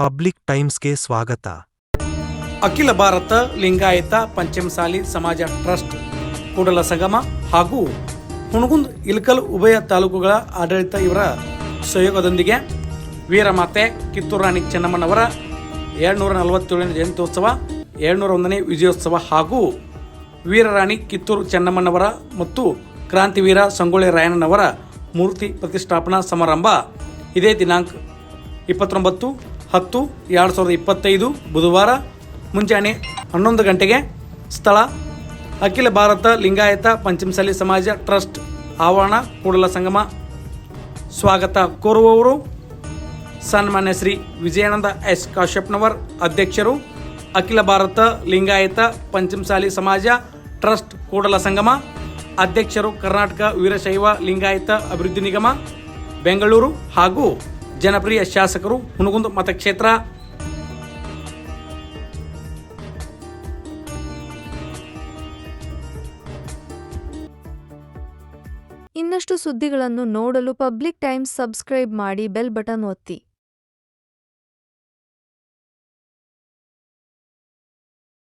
Public ಟೈಮ್ಸ್ಗೆ ಸ್ವಾಗತ. ಅಖಿಲ ಭಾರತ ಲಿಂಗಾಯತ ಪಂಚಮಸಾಲಿ ಸಮಾಜ ಟ್ರಸ್ಟ್, ಕೂಡಲ ಸಂಗಮ ಹಾಗೂ ಹುಣಗುಂದ್ ಇಲ್ಕಲ್ ಉಭಯ ತಾಲೂಕುಗಳ ಆಡಳಿತ ಇವರ ಸಹಯೋಗದೊಂದಿಗೆ ವೀರಮಾತೆ ಕಿತ್ತೂರು ರಾಣಿ ಚೆನ್ನಮ್ಮನವರ ಏಳ್ನೂರ ನಲವತ್ತೇಳನೇ ಜಯಂತ್ಯೋತ್ಸವ, ಏಳ್ನೂರ ಒಂದನೇ ವಿಜಯೋತ್ಸವ ಹಾಗೂ ವೀರರಾಣಿ ಕಿತ್ತೂರು ಚೆನ್ನಮ್ಮನವರ ಮತ್ತು ಕ್ರಾಂತಿವೀರ ಸಂಗೊಳ್ಳಿ ರಾಯಣ್ಣನವರ ಮೂರ್ತಿ ಪ್ರತಿಷ್ಠಾಪನಾ ಸಮಾರಂಭ ಇದೇ ದಿನಾಂಕ ಇಪ್ಪತ್ತೊಂಬತ್ತು, ಹತ್ತು, ಎರಡು ಸಾವಿರದ ಇಪ್ಪತ್ತೈದು, ಬುಧವಾರ, ಮುಂಜಾನೆ ಹನ್ನೊಂದು ಗಂಟೆಗೆ ಸ್ಥಳ. ಅಖಿಲ ಭಾರತ ಲಿಂಗಾಯತ ಪಂಚಮಸಾಲಿ ಸಮಾಜ ಟ್ರಸ್ಟ್, ಆವರಣ, ಕೂಡಲ ಸಂಗಮ. ಸ್ವಾಗತ ಕೋರುವವರು ಸನ್ಮಾನ್ಯ ಶ್ರೀ ವಿಜಯಾನಂದ ಎಸ್ ಕಾಶ್ಯಪ್ನವರ್ ಅಧ್ಯಕ್ಷರು, ಅಖಿಲ ಭಾರತ ಲಿಂಗಾಯತ ಪಂಚಮಸಾಲಿ ಸಮಾಜ ಟ್ರಸ್ಟ್, ಕೂಡಲ ಸಂಗಮ. ಅಧ್ಯಕ್ಷರು ಕರ್ನಾಟಕ ವೀರಶೈವ ಲಿಂಗಾಯತ ಅಭಿವೃದ್ಧಿ ನಿಗಮ, ಬೆಂಗಳೂರು ಹಾಗೂ ಜನಪ್ರಿಯ ಶಾಸಕರು ಹುನಗುಂದ ಮತಕ್ಷೇತ್ರ. ಇನ್ನಷ್ಟು ಸುದ್ದಿಗಳನ್ನು ನೋಡಲು ಪಬ್ಲಿಕ್ ಟೈಮ್ಸ್ ಸಬ್ಸ್ಕ್ರೈಬ್ ಮಾಡಿ ಬೆಲ್ ಬಟನ್ ಒತ್ತಿ.